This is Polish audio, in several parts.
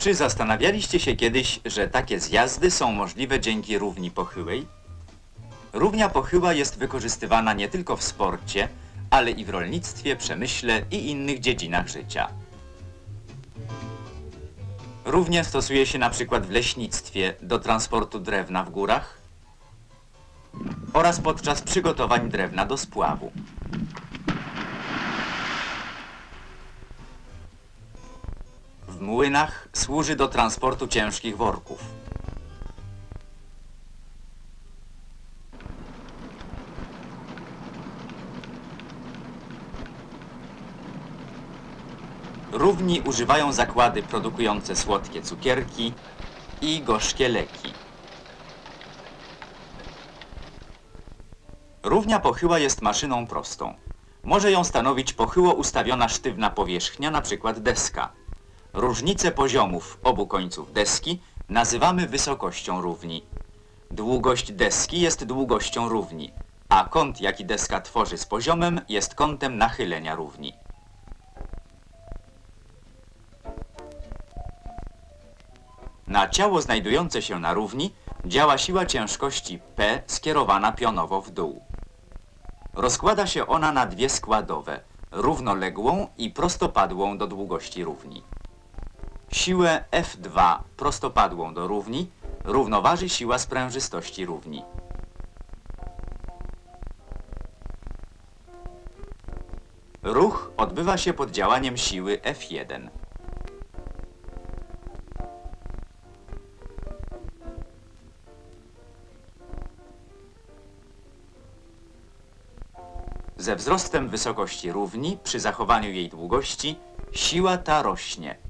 Czy zastanawialiście się kiedyś, że takie zjazdy są możliwe dzięki równi pochyłej? Równia pochyła jest wykorzystywana nie tylko w sporcie, ale i w rolnictwie, przemyśle i innych dziedzinach życia. Równie stosuje się na przykład w leśnictwie do transportu drewna w górach oraz podczas przygotowań drewna do spławu. Młynach służy do transportu ciężkich worków. Równi używają zakłady produkujące słodkie cukierki i gorzkie leki. Równia pochyła jest maszyną prostą. Może ją stanowić pochyło ustawiona sztywna powierzchnia, np. deska. Różnice poziomów obu końców deski nazywamy wysokością równi. Długość deski jest długością równi, a kąt, jaki deska tworzy z poziomem, jest kątem nachylenia równi. Na ciało znajdujące się na równi działa siła ciężkości P skierowana pionowo w dół. Rozkłada się ona na dwie składowe, równoległą i prostopadłą do długości równi. Siłę F2 prostopadłą do równi równoważy siła sprężystości równi. Ruch odbywa się pod działaniem siły F1. Ze wzrostem wysokości równi, przy zachowaniu jej długości, siła ta rośnie.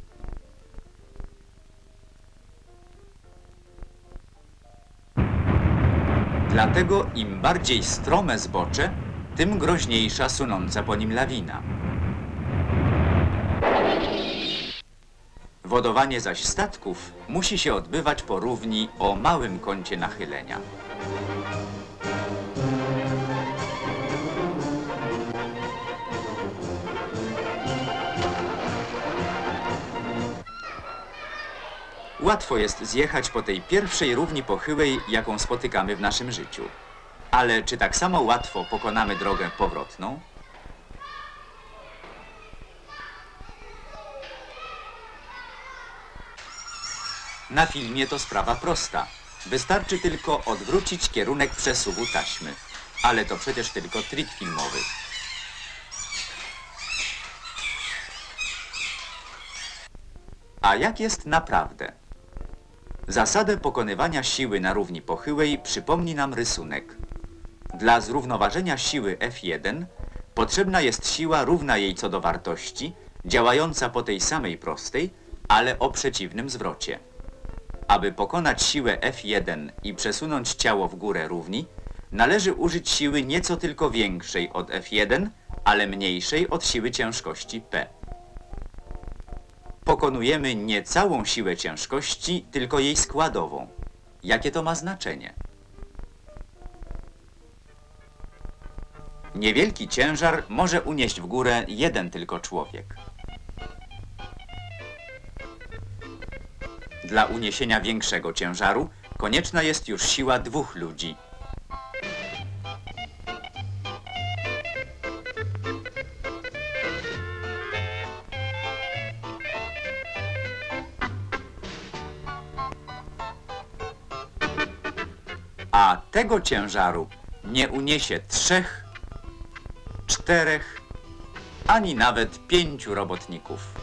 Dlatego im bardziej strome zbocze, tym groźniejsza sunąca po nim lawina. Wodowanie zaś statków musi się odbywać po równi o małym kącie nachylenia. Łatwo jest zjechać po tej pierwszej równi pochyłej, jaką spotykamy w naszym życiu. Ale czy tak samo łatwo pokonamy drogę powrotną? Na filmie to sprawa prosta. Wystarczy tylko odwrócić kierunek przesuwu taśmy. Ale to przecież tylko trik filmowy. A jak jest naprawdę? Zasadę pokonywania siły na równi pochyłej przypomni nam rysunek. Dla zrównoważenia siły F1 potrzebna jest siła równa jej co do wartości, działająca po tej samej prostej, ale o przeciwnym zwrocie. Aby pokonać siłę F1 i przesunąć ciało w górę równi, należy użyć siły nieco tylko większej od F1, ale mniejszej od siły ciężkości P. Pokonujemy nie całą siłę ciężkości, tylko jej składową. Jakie to ma znaczenie? Niewielki ciężar może unieść w górę jeden tylko człowiek. Dla uniesienia większego ciężaru konieczna jest już siła dwóch ludzi. A tego ciężaru nie uniesie trzech, czterech, ani nawet pięciu robotników.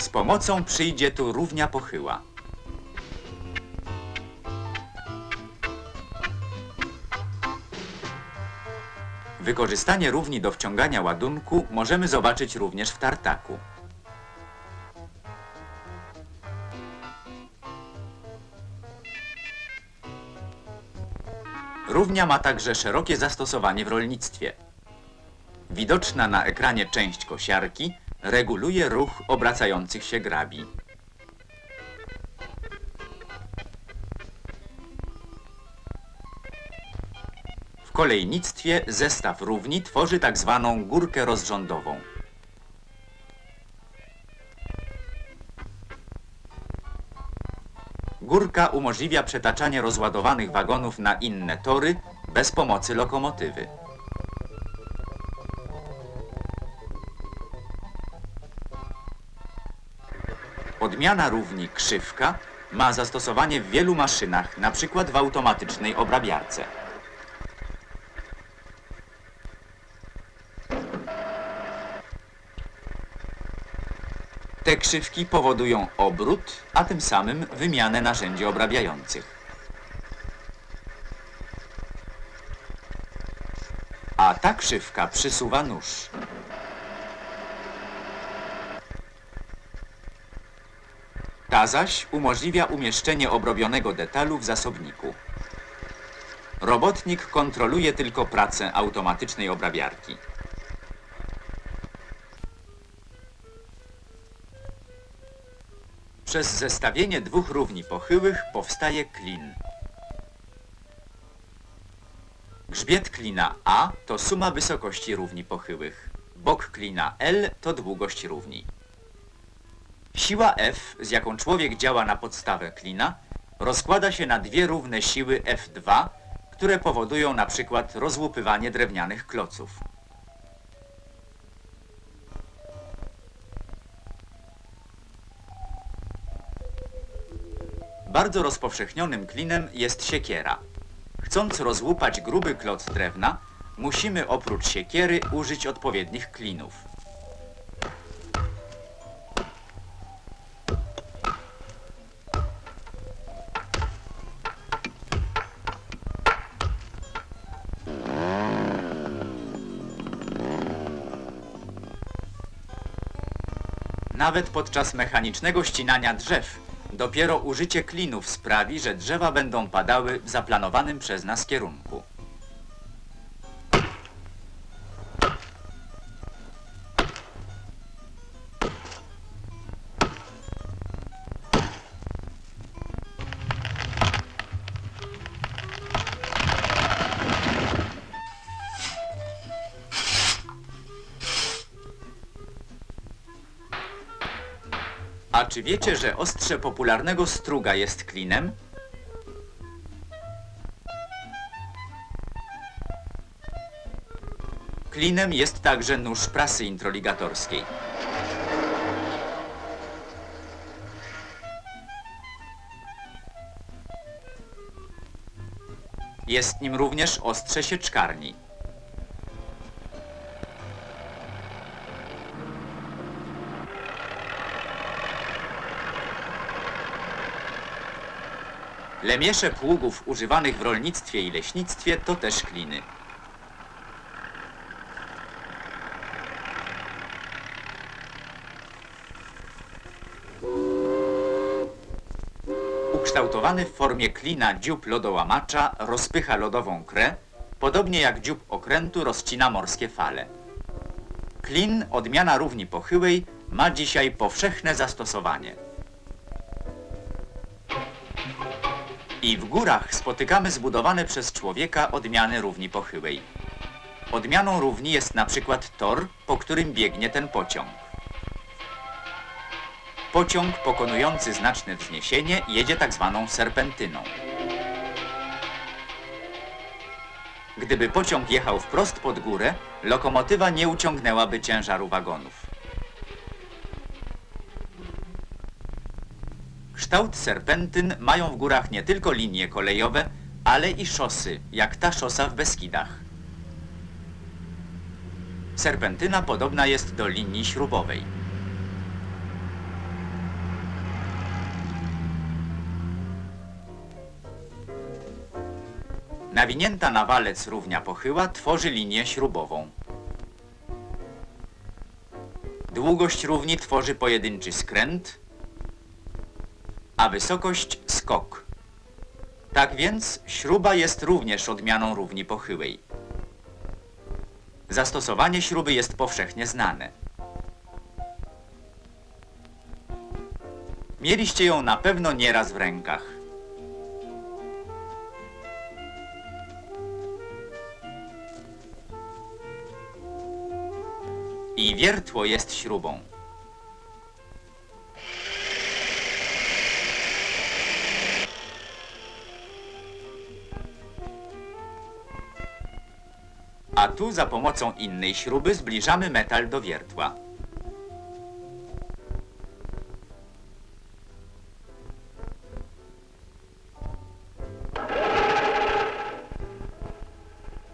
Z pomocą przyjdzie tu równia pochyła. Wykorzystanie równi do wciągania ładunku możemy zobaczyć również w tartaku. Równia ma także szerokie zastosowanie w rolnictwie. Widoczna na ekranie część kosiarki reguluje ruch obracających się grabi. W kolejnictwie zestaw równi tworzy tak zwaną górkę rozrządową. Górka umożliwia przetaczanie rozładowanych wagonów na inne tory bez pomocy lokomotywy. Odmiana równi krzywka ma zastosowanie w wielu maszynach, np. w automatycznej obrabiarce. Te krzywki powodują obrót, a tym samym wymianę narzędzi obrabiających. A ta krzywka przysuwa nóż. Ta zaś umożliwia umieszczenie obrobionego detalu w zasobniku. Robotnik kontroluje tylko pracę automatycznej obrabiarki. Przez zestawienie dwóch równi pochyłych powstaje klin. Grzbiet klina A to suma wysokości równi pochyłych. Bok klina L to długość równi. Siła F, z jaką człowiek działa na podstawę klina, rozkłada się na dwie równe siły F2, które powodują na przykład rozłupywanie drewnianych kloców. Bardzo rozpowszechnionym klinem jest siekiera. Chcąc rozłupać gruby kloc drewna, musimy oprócz siekiery użyć odpowiednich klinów. Nawet podczas mechanicznego ścinania drzew, dopiero użycie klinów sprawi, że drzewa będą padały w zaplanowanym przez nas kierunku. A czy wiecie, że ostrze popularnego struga jest klinem? Klinem jest także nóż prasy introligatorskiej. Jest nim również ostrze sieczkarni. Lemiesze pługów używanych w rolnictwie i leśnictwie to też kliny. Ukształtowany w formie klina dziób lodołamacza rozpycha lodową krę, podobnie jak dziób okrętu rozcina morskie fale. Klin, odmiana równi pochyłej, ma dzisiaj powszechne zastosowanie. I w górach spotykamy zbudowane przez człowieka odmiany równi pochyłej. Odmianą równi jest na przykład tor, po którym biegnie ten pociąg. Pociąg pokonujący znaczne wzniesienie jedzie tak zwaną serpentyną. Gdyby pociąg jechał wprost pod górę, lokomotywa nie uciągnęłaby ciężaru wagonów. Kształt serpentyn mają w górach nie tylko linie kolejowe, ale i szosy, jak ta szosa w Beskidach. Serpentyna podobna jest do linii śrubowej. Nawinięta na walec równia pochyła tworzy linię śrubową. Długość równi tworzy pojedynczy skręt, a wysokość skok. Tak więc śruba jest również odmianą równi pochyłej. Zastosowanie śruby jest powszechnie znane. Mieliście ją na pewno nieraz w rękach. I wiertło jest śrubą. Tu za pomocą innej śruby zbliżamy metal do wiertła.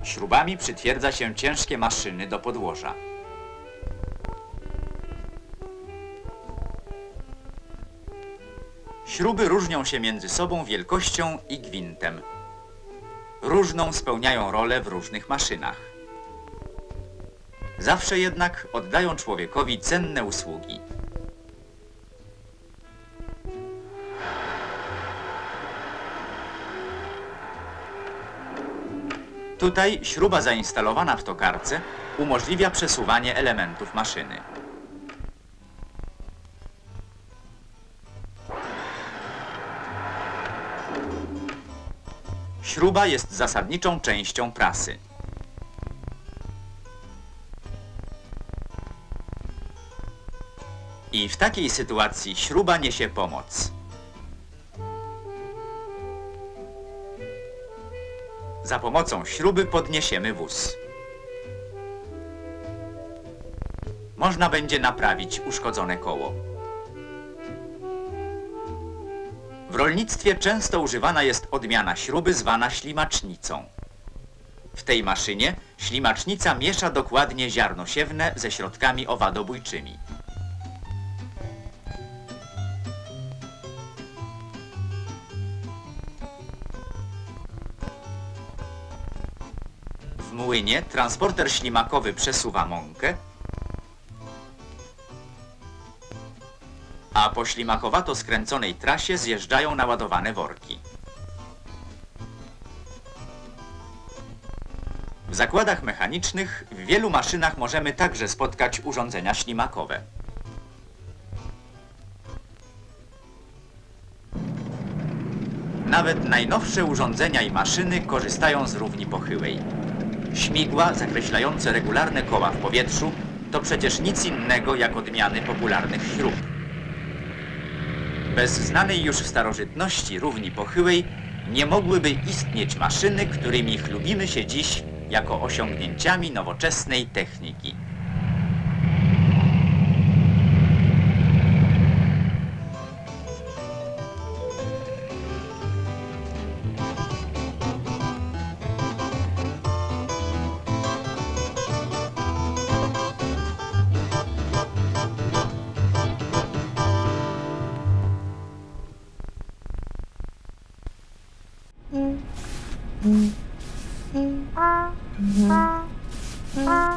Śrubami przytwierdza się ciężkie maszyny do podłoża. Śruby różnią się między sobą wielkością i gwintem. Różną spełniają rolę w różnych maszynach. Zawsze jednak oddają człowiekowi cenne usługi. Tutaj śruba zainstalowana w tokarce umożliwia przesuwanie elementów maszyny. Śruba jest zasadniczą częścią prasy. I w takiej sytuacji śruba niesie pomoc. Za pomocą śruby podniesiemy wóz. Można będzie naprawić uszkodzone koło. W rolnictwie często używana jest odmiana śruby zwana ślimacznicą. W tej maszynie ślimacznica miesza dokładnie ziarno siewne ze środkami owadobójczymi. W młynie transporter ślimakowy przesuwa mąkę, a po ślimakowato skręconej trasie zjeżdżają naładowane worki. W zakładach mechanicznych w wielu maszynach możemy także spotkać urządzenia ślimakowe. Nawet najnowsze urządzenia i maszyny korzystają z równi pochyłej. Śmigła zakreślające regularne koła w powietrzu to przecież nic innego jak odmiany popularnych śrub. Bez znanej już w starożytności równi pochyłej nie mogłyby istnieć maszyny, którymi chlubimy się dziś jako osiągnięciami nowoczesnej techniki. Mm-hmm.